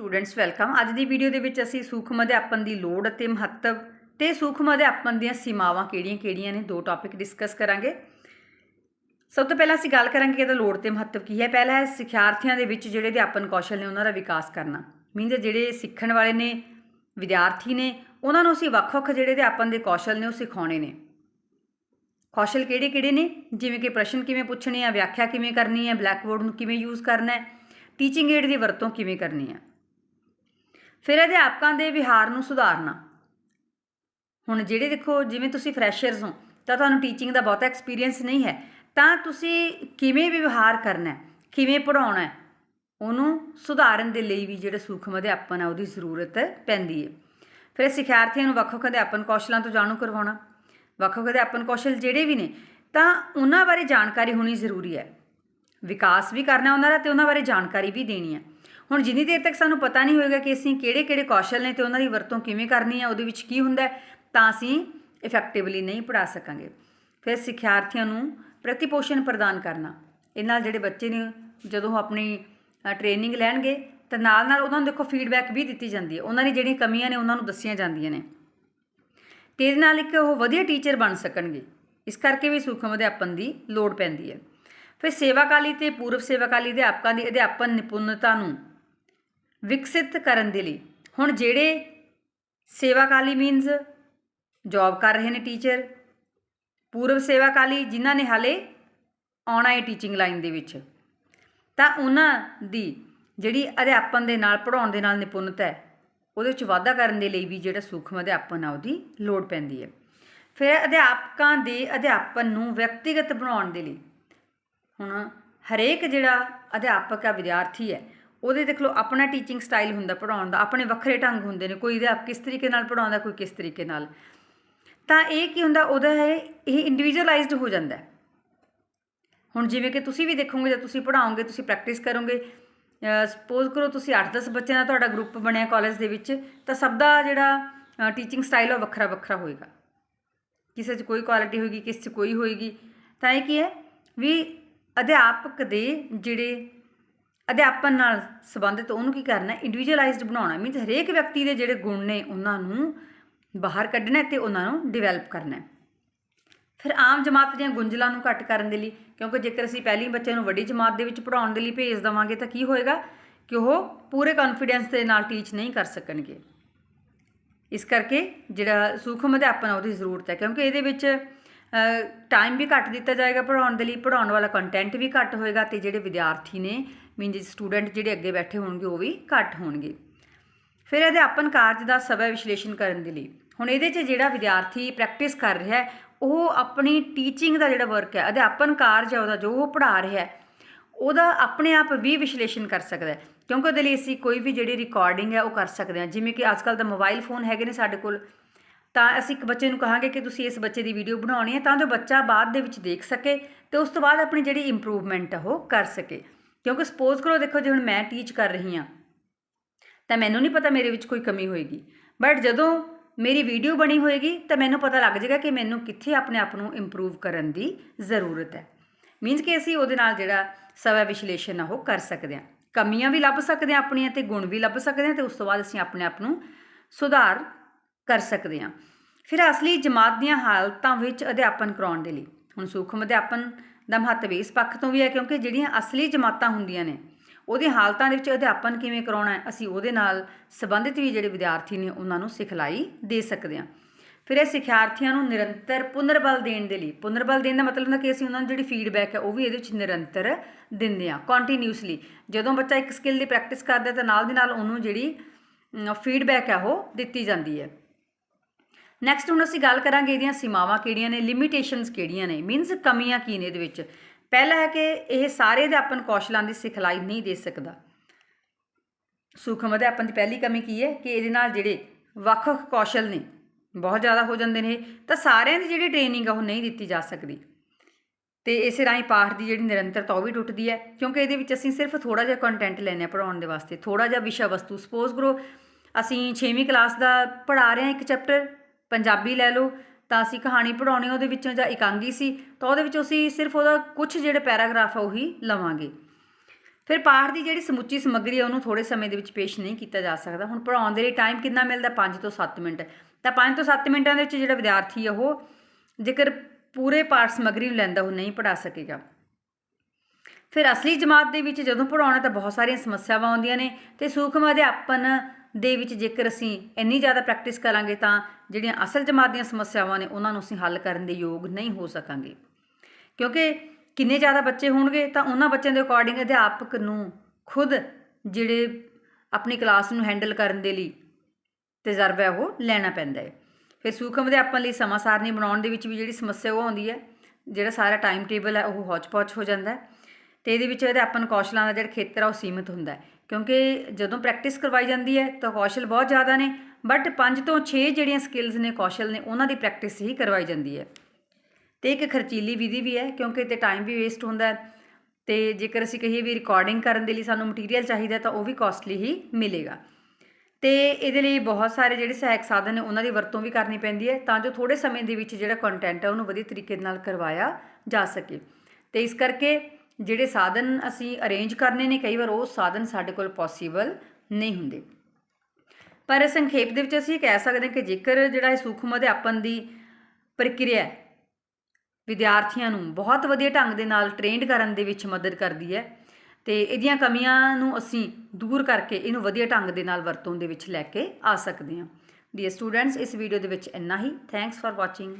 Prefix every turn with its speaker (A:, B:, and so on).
A: Students welcome ਅੱਜ ਦੀ video ਦੇ ਵਿੱਚ ਅਸੀਂ ਸੂਖਮ ਅਧਿਆਪਨ ਦੀ ਲੋੜ ਅਤੇ ਮਹੱਤਵ ਤੇ ਸੂਖਮ ਅਧਿਆਪਨ ਦੀਆਂ ਸੀਮਾਵਾਂ ਕਿਹੜੀਆਂ-ਕਿਹੜੀਆਂ ਨੇ, ਦੋ ਟੌਪਿਕ ਡਿਸਕਸ ਕਰਾਂਗੇ। ਸਭ ਤੋਂ ਪਹਿਲਾਂ ਅਸੀਂ ਗੱਲ ਕਰਾਂਗੇ ਕਿ ਇਹਦਾ ਲੋੜ ਤੇ ਮਹੱਤਵ ਕੀ ਹੈ। ਪਹਿਲਾ ਹੈ ਸਿੱਖਿਆਰਥੀਆਂ ਦੇ ਵਿੱਚ ਜਿਹੜੇ ਅਧਿਆਪਨ ਕੌਸ਼ਲ ਨੇ, ਉਹਨਾਂ ਦਾ ਵਿਕਾਸ ਕਰਨਾ। ਮੀਨਜ਼ ਜਿਹੜੇ ਸਿੱਖਣ ਵਾਲੇ ਨੇ, ਵਿਦਿਆਰਥੀ ਨੇ, ਉਹਨਾਂ ਨੂੰ ਅਸੀਂ ਵੱਖ-ਵੱਖ ਜਿਹੜੇ ਅਧਿਆਪਨ ਦੇ ਕੌਸ਼ਲ ਨੇ, ਉਹ ਸਿਖਾਉਣੇ ਨੇ। ਕੌਸ਼ਲ ਕਿਹੜੇ-ਕਿਹੜੇ ਨੇ? ਜਿਵੇਂ ਕਿ ਪ੍ਰਸ਼ਨ ਕਿਵੇਂ ਪੁੱਛਣੇ ਆ, ਵਿਆਖਿਆ ਕਿਵੇਂ ਕਰਨੀ ਹੈ ਬਲੈਕ ਬੋਰਡ ਨੂੰ ਕਿਵੇਂ ਯੂਜ਼ ਕਰਨਾ ਹੈ ਟੀਚਿੰਗ ਏਡ ਦੀ ਵਰਤੋਂ ਕਿਵੇਂ ਕਰਨੀ ਹੈ ਫਿਰ ਅਧਿਆਪਕਾਂ ਦੇ ਵਿਹਾਰ ਨੂੰ ਸੁਧਾਰਨਾ। ਹੁਣ ਜਿਹੜੇ ਦੇਖੋ, ਜਿਵੇਂ ਤੁਸੀਂ ਫਰੈਸ਼ਰਸ ਹੋ, ਤਾਂ ਤੁਹਾਨੂੰ ਟੀਚਿੰਗ ਦਾ ਬਹੁਤਾ ਐਕਸਪੀਰੀਅੰਸ ਨਹੀਂ ਹੈ। ਤਾਂ ਤੁਸੀਂ ਕਿਵੇਂ ਵਿਵਹਾਰ ਕਰਨਾ ਹੈ? ਕਿਵੇਂ ਪੜਾਉਣਾ ਹੈ? ਉਹਨੂੰ ਸੁਧਾਰਨ ਦੇ ਲਈ ਵੀ ਜਿਹੜੇ ਸੂਖਮ ਅਧਿਆਪਨ ਹੈ ਉਹਦੀ ਜ਼ਰੂਰਤ ਪੈਂਦੀ ਹੈ। ਫਿਰ ਸਿੱਖਿਆਰਥੀਆਂ ਨੂੰ ਵੱਖ-ਵੱਖ ਅਧਿਆਪਨ ਕੌਸ਼ਲਾਂ ਤੋਂ ਜਾਣੂ ਕਰਵਾਉਣਾ। ਵੱਖ-ਵੱਖ ਅਧਿਆਪਨ ਕੌਸ਼ਲ ਜਿਹੜੇ ਵੀ ਨੇ, ਤਾਂ ਉਹਨਾਂ ਬਾਰੇ ਜਾਣਕਾਰੀ ਹੋਣੀ ਜ਼ਰੂਰੀ ਹੈ। ਵਿਕਾਸ ਵੀ ਕਰਨਾ ਉਹਨਾਂ ਦਾ ਤੇ ਉਹਨਾਂ ਬਾਰੇ ਜਾਣਕਾਰੀ ਵੀ ਦੇਣੀ ਹੈ। ਹੁਣ ਜਿੰਨੀ ਦੇਰ ਤੱਕ ਸਾਨੂੰ ਪਤਾ ਨਹੀਂ ਹੋਏਗਾ ਕਿ ਅਸੀਂ ਕਿਹੜੇ-ਕਿਹੜੇ ਕੌਸ਼ਲ ਨੇ ਤੇ ਉਹਨਾਂ ਦੀ ਵਰਤੋਂ ਕਿਵੇਂ ਕਰਨੀ ਹੈ ਉਹਦੇ ਵਿੱਚ ਕੀ ਹੁੰਦਾ ਤਾਂ ਅਸੀਂ ਇਫੈਕਟਿਵਲੀ ਨਹੀਂ ਪੜਾ ਸਕਾਂਗੇ। ਫਿਰ ਸਿੱਖਿਆਰਥੀਆਂ ਨੂੰ ਪ੍ਰਤੀਪੋਸ਼ਣ ਪ੍ਰਦਾਨ ਕਰਨਾ। ਇਹਨਾਂ ਨਾਲ ਜਿਹੜੇ ਬੱਚੇ ਨੇ, ਜਦੋਂ ਉਹ ਆਪਣੀ ਟ੍ਰੇਨਿੰਗ ਲੈਣਗੇ, ਤਾਂ ਨਾਲ ਨਾਲ ਉਹਨਾਂ ਨੂੰ ਦੇਖੋ ਫੀਡਬੈਕ ਵੀ ਦਿੱਤੀ ਜਾਂਦੀ ਹੈ। ਉਹਨਾਂ ਦੀ ਜਿਹੜੀਆਂ ਕਮੀਆਂ ਨੇ, ਉਹਨਾਂ ਨੂੰ ਦੱਸੀਆਂ ਜਾਂਦੀਆਂ ਨੇ। ਤੇ ਇਹਦੇ ਨਾਲ ਇੱਕ ਉਹ ਵਧੀਆ ਟੀਚਰ ਬਣ ਸਕਣਗੇ। ਇਸ ਕਰਕੇ ਵੀ ਸੂਖਮ ਅਧਿਆਪਨ ਦੀ ਲੋੜ ਪੈਂਦੀ ਹੈ। ਫਿਰ ਸੇਵਾਕਾਲੀ ਤੇ ਪੂਰਵ ਸੇਵਾਕਾਲੀ ਅਧਿਆਪਕਾਂ ਦੀ ਅਧਿਆਪਨ ਨਿਪੁੰਨਤਾ ਨੂੰ ਵਿਕਸਿਤ ਕਰਨ ਦੇ ਲਈ। ਹੁਣ ਜਿਹੜੇ ਸੇਵਾਕਾਲੀ ਮੀਨਸ ਜੌਬ ਕਰ ਰਹੇ ਨੇ ਟੀਚਰ ਪੂਰਵ ਸੇਵਾਕਾਲੀ ਜਿਨ੍ਹਾਂ ਨੇ ਹਾਲੇ ਆਉਣਾ ਹੈ ਟੀਚਿੰਗ ਲਾਈਨ ਦੇ ਵਿੱਚ, ਤਾਂ ਉਹਨਾਂ ਦੀ ਜਿਹੜੀ ਅਧਿਆਪਨ ਦੇ ਨਾਲ ਪੜਾਉਣ ਦੇ ਨਾਲ ਨਿਪੁੰਨਤਾ ਹੈ, ਉਹਦੇ ਵਿੱਚ ਵਾਧਾ ਕਰਨ ਦੇ ਲਈ ਵੀ ਜਿਹੜਾ ਸੂਖਮ ਅਧਿਆਪਨ ਆ ਉਹਦੀ ਲੋੜ ਪੈਂਦੀ ਹੈ। ਫਿਰ ਅਧਿਆਪਕਾਂ ਦੇ ਅਧਿਆਪਨ ਨੂੰ ਵਿਅਕਤੀਗਤ ਬਣਾਉਣ ਦੇ ਲਈ ਹੁਣ ਹਰੇਕ ਜਿਹੜਾ ਅਧਿਆਪਕ ਆ ਵਿਦਿਆਰਥੀ ਹੈ ਉਹਦੇ ਦੇਖ ਲਓ, ਆਪਣਾ ਟੀਚਿੰਗ ਸਟਾਈਲ ਹੁੰਦਾ ਪੜਾਉਣ ਦਾ, ਆਪਣੇ ਵੱਖਰੇ ਢੰਗ ਹੁੰਦੇ ਨੇ, ਕੋਈ ਅਧਿਆਪਕ ਕਿਸ ਤਰੀਕੇ ਨਾਲ ਪੜਾਉਂਦਾ ਕੋਈ ਕਿਸ ਤਰੀਕੇ ਨਾਲ। ਤਾਂ ਇਹ ਕੀ ਹੁੰਦਾ, ਉਹਦਾ ਹੈ ਇਹ ਇੰਡੀਵਿਜੂਅਲਾਈਜ਼ਡ ਹੋ ਜਾਂਦਾ ਹੁਣ ਜਿਵੇਂ ਕਿ ਤੁਸੀਂ ਵੀ ਦੇਖੋਗੇ, ਜਦ ਤੁਸੀਂ ਪੜਾਓਗੇ ਤੁਸੀਂ ਪ੍ਰੈਕਟਿਸ ਕਰੋਗੇ ਸਪੋਜ਼ ਕਰੋ ਤੁਸੀਂ 8-10 ਬੱਚਿਆਂ ਦਾ ਤੁਹਾਡਾ ਗਰੁੱਪ ਬਣਿਆ ਕਾਲਜ ਦੇ ਵਿੱਚ, ਤਾਂ ਸਭ ਦਾ ਜਿਹੜਾ ਟੀਚਿੰਗ ਸਟਾਈਲ ਉਹ ਵੱਖਰਾ ਵੱਖਰਾ ਹੋਏਗਾ। ਕਿਸੇ 'ਚ ਕੋਈ ਕੁਆਲਿਟੀ ਹੋਏਗੀ, ਕਿਸੇ 'ਚ ਕੋਈ ਹੋਏਗੀ। ਤਾਂ ਇਹ ਕੀ ਹੈ, ਵੀ ਅਧਿਆਪਕ ਦੇ ਜਿਹੜੇ ਅਧਿਆਪਨ ਨਾਲ ਸੰਬੰਧਿਤ ਉਹਨੂੰ ਕੀ ਕਰਨਾ ਇੰਡੀਵਿਜੂਅਲਾਈਜ਼ਡ ਬਣਾਉਣਾ ਮੀਨਸ ਹਰੇਕ ਵਿਅਕਤੀ ਦੇ ਜਿਹੜੇ ਗੁਣ ਨੇ, ਉਹਨਾਂ ਨੂੰ ਬਾਹਰ ਕੱਢਣਾ ਤੇ ਉਹਨਾਂ ਨੂੰ ਡਿਵੈਲਪ ਕਰਨਾ ਫਿਰ ਆਮ ਜਮਾਤ ਦੀਆਂ ਗੁੰਝਲਾਂ ਨੂੰ ਘੱਟ ਕਰਨ ਦੇ ਲਈ, ਕਿਉਂਕਿ ਜੇਕਰ ਅਸੀਂ ਪਹਿਲੀ ਬੱਚੇ ਨੂੰ ਵੱਡੀ ਜਮਾਤ ਦੇ ਵਿੱਚ ਪੜਾਉਣ ਦੇ ਲਈ ਭੇਜ ਦਵਾਂਗੇ ਤਾਂ ਕੀ ਹੋਏਗਾ? ਕਿ ਉਹ ਪੂਰੇ ਕੌਨਫੀਡੈਂਸ ਦੇ ਨਾਲ ਟੀਚ ਨਹੀਂ ਕਰ ਸਕਣਗੇ। ਇਸ ਕਰਕੇ ਜਿਹੜਾ ਸੂਖਮ ਅਧਿਆਪਨ ਉਹਦੀ ਜ਼ਰੂਰਤ ਹੈ। ਕਿਉਂਕਿ ਇਹਦੇ ਵਿੱਚ ਟਾਈਮ ਵੀ ਘੱਟ ਦਿੱਤਾ ਜਾਏਗਾ ਪੜਾਉਣ ਦੇ ਲਈ ਪੜਾਉਣ ਵਾਲਾ ਕੰਟੈਂਟ ਵੀ ਘੱਟ ਹੋਏਗਾ ਤੇ ਜਿਹੜੇ ਵਿਦਿਆਰਥੀ ਨੇ ਮੀਨਸ ਸਟੂਡੈਂਟ ਜਿਹੜੇ ਅੱਗੇ ਬੈਠੇ ਹੋਣਗੇ, ਉਹ ਵੀ ਘੱਟ ਹੋਣਗੇ। ਫਿਰ ਅਧਿਆਪਨ ਕਾਰਜ ਦਾ ਸਵੈ ਵਿਸ਼ਲੇਸ਼ਣ ਕਰਨ ਦੇ ਲਈ, ਹੁਣ ਇਹਦੇ 'ਚ ਜਿਹੜਾ ਵਿਦਿਆਰਥੀ ਪ੍ਰੈਕਟਿਸ ਕਰ ਰਿਹਾ ਹੈ, ਉਹ ਆਪਣੀ ਟੀਚਿੰਗ ਦਾ ਜਿਹੜਾ ਵਰਕ ਹੈ, ਅਧਿਆਪਨ ਕਾਰਜ ਹੈ ਉਹਦਾ, ਜੋ ਉਹ ਪੜ੍ਹਾ ਰਿਹਾ ਹੈ, ਉਹਦਾ ਆਪਣੇ ਆਪ ਵੀ ਵਿਸ਼ਲੇਸ਼ਣ ਕਰ ਸਕਦਾ ਹੈ। ਕਿਉਂਕਿ ਉਹਦੇ ਲਈ ਅਸੀਂ ਕੋਈ ਵੀ ਜਿਹੜੀ ਰਿਕਾਰਡਿੰਗ ਹੈ ਉਹ ਕਰ ਸਕਦੇ ਹਾਂ, ਜਿਵੇਂ ਕਿ ਅੱਜਕੱਲ ਦਾ ਮੋਬਾਈਲ ਫੋਨ ਹੈਗੇ ਨੇ ਸਾਡੇ ਕੋਲ ਤਾਂ ਅਸੀਂ ਇੱਕ ਬੱਚੇ ਨੂੰ ਕਹਾਂਗੇ ਕਿ ਤੁਸੀਂ ਇਸ ਬੱਚੇ ਦੀ ਵੀਡੀਓ ਬਣਾਉਣੀ ਹੈ ਤਾਂ ਜੋ ਬੱਚਾ ਬਾਅਦ ਦੇ ਵਿੱਚ ਦੇਖ ਸਕੇ ਤੇ ਉਸ ਤੋਂ ਬਾਅਦ ਆਪਣੀ ਜਿਹੜੀ ਇੰਪਰੂਵਮੈਂਟ ਹੈ ਉਹ ਕਰ ਸਕੇ। ਕਿਉਂਕਿ ਸਪੋਜ਼ ਕਰੋ, ਦੇਖੋ ਜੇ ਹੁਣ ਮੈਂ ਟੀਚ ਕਰ ਰਹੀ ਹਾਂ, ਤਾਂ ਮੈਨੂੰ ਨਹੀਂ ਪਤਾ ਮੇਰੇ ਵਿੱਚ ਕੋਈ ਕਮੀ ਹੋਏਗੀ। ਬਟ ਜਦੋਂ ਮੇਰੀ ਵੀਡੀਓ ਬਣੀ ਹੋਏਗੀ, ਤਾਂ ਮੈਨੂੰ ਪਤਾ ਲੱਗ ਜਾਏਗਾ ਕਿ ਮੈਨੂੰ ਕਿੱਥੇ ਆਪਣੇ ਆਪ ਨੂੰ ਇੰਪਰੂਵ ਕਰਨ ਦੀ ਜ਼ਰੂਰਤ ਹੈ। ਮੀਨਸ ਕਿ ਅਸੀਂ ਉਹਦੇ ਨਾਲ ਜਿਹੜਾ ਸਵੈ ਵਿਸ਼ਲੇਸ਼ਣ ਆ, ਉਹ ਕਰ ਸਕਦੇ ਹਾਂ। ਕਮੀਆਂ ਵੀ ਲੱਭ ਸਕਦੇ ਹਾਂ ਆਪਣੀਆਂ ਤੇ ਗੁਣ ਵੀ ਲੱਭ ਸਕਦੇ ਹਾਂ ਤੇ ਉਸ ਤੋਂ ਬਾਅਦ ਅਸੀਂ ਆਪਣੇ ਆਪ ਨੂੰ ਸੁਧਾਰ ਕਰ ਸਕਦੇ ਹਾਂ। ਫਿਰ ਅਸਲੀ ਜਮਾਤ ਦੀਆਂ ਹਾਲਤਾਂ ਵਿੱਚ ਅਧਿਆਪਨ ਕਰਾਉਣ ਦੇ ਲਈ। ਹੁਣ ਸੂਖਮ ਅਧਿਆਪਨ ਦਾ ਮਹੱਤਵ ਇਸ ਪੱਖ ਤੋਂ ਵੀ ਹੈ ਕਿਉਂਕਿ ਜਿਹੜੀਆਂ ਅਸਲੀ ਜਮਾਤਾਂ ਹੁੰਦੀਆਂ ਨੇ ਉਹਦੀਆਂ ਹਾਲਤਾਂ ਦੇ ਵਿੱਚ ਅਧਿਆਪਨ ਕਿਵੇਂ ਕਰਾਉਣਾ ਹੈ, ਅਸੀਂ ਉਹਦੇ ਨਾਲ ਸੰਬੰਧਿਤ ਵੀ ਜਿਹੜੇ ਵਿਦਿਆਰਥੀ ਨੇ ਉਹਨਾਂ ਨੂੰ ਸਿਖਲਾਈ ਦੇ ਸਕਦੇ ਹਾਂ। ਫਿਰ ਇਹ ਸਿੱਖਿਆਰਥੀਆਂ ਨੂੰ ਨਿਰੰਤਰ ਪੁਨਰਬਲ ਦੇਣ ਦੇ ਲਈ, ਪੁਨਰਬਲ ਦੇਣ ਦਾ ਮਤਲਬ ਹੁੰਦਾ ਕਿ ਅਸੀਂ ਉਹਨਾਂ ਨੂੰ ਜਿਹੜੀ ਫੀਡਬੈਕ ਹੈ ਉਹ ਵੀ ਇਹਦੇ ਵਿੱਚ ਨਿਰੰਤਰ ਦਿੰਦੇ ਹਾਂ ਕੰਟੀਨਿਊਸਲੀ ਜਦੋਂ ਬੱਚਾ ਇੱਕ ਸਕਿੱਲ ਦੀ ਪ੍ਰੈਕਟਿਸ ਕਰਦਾ ਤਾਂ ਨਾਲ ਦੀ ਨਾਲ ਉਹਨੂੰ ਜਿਹੜੀ ਫੀਡਬੈਕ ਹੈ ਉਹ ਦਿੱਤੀ ਜਾਂਦੀ ਹੈ। ਨੈਕਸਟ ਹੁਣ ਅਸੀਂ ਗੱਲ ਕਰਾਂਗੇ ਇਹਦੀਆਂ ਸੀਮਾਵਾਂ ਕਿਹੜੀਆਂ ਨੇ ਲਿਮਿਟੇਸ਼ਨਸ ਕਿਹੜੀਆਂ ਨੇ ਮੀਨਸ ਕਮੀਆਂ ਕੀ ਨੇ ਇਹਦੇ ਵਿੱਚ? ਪਹਿਲਾ ਹੈ ਕਿ ਇਹ ਸਾਰੇ ਅਧਿਆਪਨ ਕੌਸ਼ਲਾਂ ਦੀ ਸਿਖਲਾਈ ਨਹੀਂ ਦੇ ਸਕਦਾ। ਸੂਖਮ ਅਧਿਆਪਨ ਦੀ ਪਹਿਲੀ ਕਮੀ ਕੀ ਹੈ? ਕਿ ਇਹਦੇ ਨਾਲ ਜਿਹੜੇ ਵੱਖ-ਵੱਖ ਕੌਸ਼ਲ ਨੇ, ਬਹੁਤ ਜ਼ਿਆਦਾ ਹੋ ਜਾਂਦੇ ਨੇ ਤਾਂ ਸਾਰਿਆਂ ਦੀ ਜਿਹੜੀ ਟ੍ਰੇਨਿੰਗ ਆ ਉਹ ਨਹੀਂ ਦਿੱਤੀ ਜਾ ਸਕਦੀ। ਤੇ ਇਸੇ ਰਾਹੀਂ ਪਾਠ ਦੀ ਜਿਹੜੀ ਨਿਰੰਤਰਤਾ ਉਹ ਵੀ ਟੁੱਟਦੀ ਹੈ, ਕਿਉਂਕਿ ਇਹਦੇ ਵਿੱਚ ਅਸੀਂ ਸਿਰਫ ਥੋੜਾ ਜਿਹਾ ਕੰਟੈਂਟ ਲੈਣੇ ਆ ਪੜਾਉਣ ਦੇ ਵਾਸਤੇ ਥੋੜਾ ਜਿਹਾ ਵਿਸ਼ਾ ਵਸਤੂ ਸਪੋਜ਼ ਕਰੋ, ਅਸੀਂ 6ਵੀਂ ਕਲਾਸ ਦਾ ਪੜ੍ਹਾ ਰਹੇ ਹਾਂ ਇੱਕ ਚੈਪਟਰ ਪੰਜਾਬੀ ਲੈ ਲਓ, ਤਾਂ ਅਸੀਂ ਕਹਾਣੀ ਪੜਾਉਣੀ ਉਹਦੇ ਵਿੱਚੋਂ ਜਾਂ ਇਕਾਂਗੀ ਸੀ, ਤਾਂ ਉਹਦੇ ਵਿੱਚ ਅਸੀਂ ਸਿਰਫ ਉਹਦਾ ਕੁਝ ਜਿਹੜੇ ਪੈਰਾਗ੍ਰਾਫ ਆ ਉਹੀ ਲਵਾਂਗੇ। ਫਿਰ ਪਾਠ ਦੀ ਜਿਹੜੀ ਸਮੁੱਚੀ ਸਮੱਗਰੀ ਹੈ ਉਹਨੂੰ ਥੋੜੇ ਸਮੇਂ ਦੇ ਵਿੱਚ ਪੇਸ਼ ਨਹੀਂ ਕੀਤਾ ਜਾ ਸਕਦਾ। ਹੁਣ ਪੜਾਉਣ ਦੇ ਲਈ ਟਾਈਮ ਕਿੰਨਾ ਮਿਲਦਾ? 5 ਤੋਂ 7 ਮਿੰਟ। ਤਾਂ 5 ਤੋਂ 7 ਮਿੰਟਾਂ ਦੇ ਵਿੱਚ ਜਿਹੜਾ ਵਿਦਿਆਰਥੀ ਆ ਉਹ ਜੇਕਰ ਪੂਰੇ ਪਾਠ ਸਮੱਗਰੀ ਨੂੰ ਲੈਂਦਾ, ਉਹ ਨਹੀਂ ਪੜਾ ਸਕੇਗਾ। ਫਿਰ ਅਸਲੀ ਜਮਾਤ ਦੇ ਵਿੱਚ ਜਦੋਂ ਪੜਾਉਣਾ ਤਾਂ ਬਹੁਤ ਸਾਰੀਆਂ ਸਮੱਸਿਆਵਾਂ ਆਉਂਦੀਆਂ ਨੇ। ਤੇ ਸੂਖਮ ਅਧਿਆਪਨ ਦੇ ਵਿੱਚ ਜੇਕਰ ਅਸੀਂ ਇੰਨੀ ਜ਼ਿਆਦਾ ਪ੍ਰੈਕਟਿਸ ਕਰਾਂਗੇ, ਤਾਂ ਜਿਹੜੀਆਂ ਅਸਲ ਜਮਾਤ ਦੀਆਂ ਸਮੱਸਿਆਵਾਂ ਨੇ, ਉਹਨਾਂ ਨੂੰ ਅਸੀਂ ਹੱਲ ਕਰਨ ਦੇ ਯੋਗ ਨਹੀਂ ਹੋ ਸਕਾਂਗੇ। ਕਿਉਂਕਿ ਕਿੰਨੇ ਜ਼ਿਆਦਾ ਬੱਚੇ ਹੋਣਗੇ, ਤਾਂ ਉਹਨਾਂ ਬੱਚਿਆਂ ਦੇ ਅਕੋਰਡਿੰਗ ਅਧਿਆਪਕ ਨੂੰ ਖੁਦ ਜਿਹੜੇ ਆਪਣੀ ਕਲਾਸ ਨੂੰ ਹੈਂਡਲ ਕਰਨ ਦੇ ਲਈ ਤਜਰਬਾ ਉਹ ਲੈਣਾ ਪੈਂਦਾ ਹੈ। ਫਿਰ ਸੂਖਮ ਅਧਿਆਪਨ ਲਈ ਸਮਾਂ ਸਾਰਣੀ ਬਣਾਉਣ ਦੇ ਵਿੱਚ ਵੀ ਜਿਹੜੀ ਸਮੱਸਿਆ ਉਹ ਆਉਂਦੀ ਹੈ, ਜਿਹੜਾ ਸਾਰਾ ਟਾਈਮ ਟੇਬਲ ਹੈ, ਉਹ ਹੌਚ-ਪੌਚ ਹੋ ਜਾਂਦਾ ਹੈ ਤੇ ਇਹਦੇ ਵਿੱਚ ਅਧਿਆਪਨ ਕੌਸ਼ਲਾਂ ਦਾ ਜਿਹੜਾ ਖੇਤਰ ਆ, ਉਹ ਸੀਮਿਤ ਹੁੰਦਾ ਹੈ। ਕਿਉਂਕਿ ਜਦੋਂ ਪ੍ਰੈਕਟਿਸ ਕਰਵਾਈ ਜਾਂਦੀ ਹੈ, ਤਾਂ ਕੌਸ਼ਲ ਬਹੁਤ ਜ਼ਿਆਦਾ ਨੇ ਬਟ 5 ਤੋਂ 6 ਜਿਹੜੀਆਂ ਸਕਿੱਲਸ ਨੇ ਕੌਸ਼ਲ ਨੇ, ਉਹਨਾਂ ਦੀ ਪ੍ਰੈਕਟਿਸ ਹੀ ਕਰਵਾਈ ਜਾਂਦੀ ਹੈ। ਤੇ ਇੱਕ ਖਰਚੀਲੀ ਵਿਧੀ ਵੀ ਹੈ, ਕਿਉਂਕਿ ਤੇ ਟਾਈਮ ਵੀ ਵੇਸਟ ਹੁੰਦਾ ਹੈ। ਤੇ ਜੇਕਰ ਅਸੀਂ ਕਹੀਏ ਵੀ ਰਿਕਾਰਡਿੰਗ ਕਰਨ ਦੇ ਲਈ ਸਾਨੂੰ ਮਟੀਰੀਅਲ ਚਾਹੀਦਾ ਤਾਂ ਉਹ ਵੀ ਕਾਸਟਲੀ ਹੀ ਮਿਲੇਗਾ। ਤੇ ਇਹਦੇ ਲਈ ਬਹੁਤ ਸਾਰੇ ਜਿਹੜੇ ਸਹਾਇਕ ਸਾਧਨ ਨੇ, ਉਹਨਾਂ ਦੀ ਵਰਤੋਂ ਵੀ ਕਰਨੀ ਪੈਂਦੀ ਹੈ, ਤਾਂ ਜੋ ਥੋੜੇ ਸਮੇਂ ਦੇ ਵਿੱਚ ਜਿਹੜਾ ਕੰਟੈਂਟ ਹੈ, ਉਹਨੂੰ ਵਧੀਆ ਤਰੀਕੇ ਨਾਲ ਕਰਵਾਇਆ ਜਾ ਸਕੇ। ਤੇ ਇਸ ਕਰਕੇ ਜਿਹੜੇ ਸਾਧਨ ਅਸੀਂ ਅਰੇਂਜ ਕਰਨੇ ਨੇ, ਕਈ ਵਾਰ ਉਹ ਸਾਧਨ ਸਾਡੇ ਕੋਲ ਪੋਸੀਬਲ ਨਹੀਂ ਹੁੰਦੇ। ਪਰ ਸੰਖੇਪ ਦੇ ਵਿੱਚ ਅਸੀਂ ਇਹ ਕਹਿ ਸਕਦੇ ਹਾਂ ਕਿ ਜੇਕਰ ਜਿਹੜਾ ਇਹ ਸੂਖਮ ਅਧਿਆਪਨ ਦੀ ਪ੍ਰਕਿਰਿਆ ਹੈ, ਵਿਦਿਆਰਥੀਆਂ ਨੂੰ ਬਹੁਤ ਵਧੀਆ ਢੰਗ ਦੇ ਨਾਲ ਟ੍ਰੇਨਡ ਕਰਨ ਦੇ ਵਿੱਚ ਮਦਦ ਕਰਦੀ ਹੈ ਤੇ ਇਹਦੀਆਂ ਕਮੀਆਂ ਨੂੰ ਅਸੀਂ ਦੂਰ ਕਰਕੇ ਇਹਨੂੰ ਵਧੀਆ ਢੰਗ ਦੇ ਨਾਲ ਵਰਤੋਂ ਦੇ ਵਿੱਚ ਲੈ ਕੇ ਆ ਸਕਦੇ ਹਾਂ। ਡੀਅਰ ਸਟੂਡੈਂਟਸ ਇਸ ਵੀਡੀਓ ਦੇ ਵਿੱਚ ਇੰਨਾ ਹੀ। Thanks for watching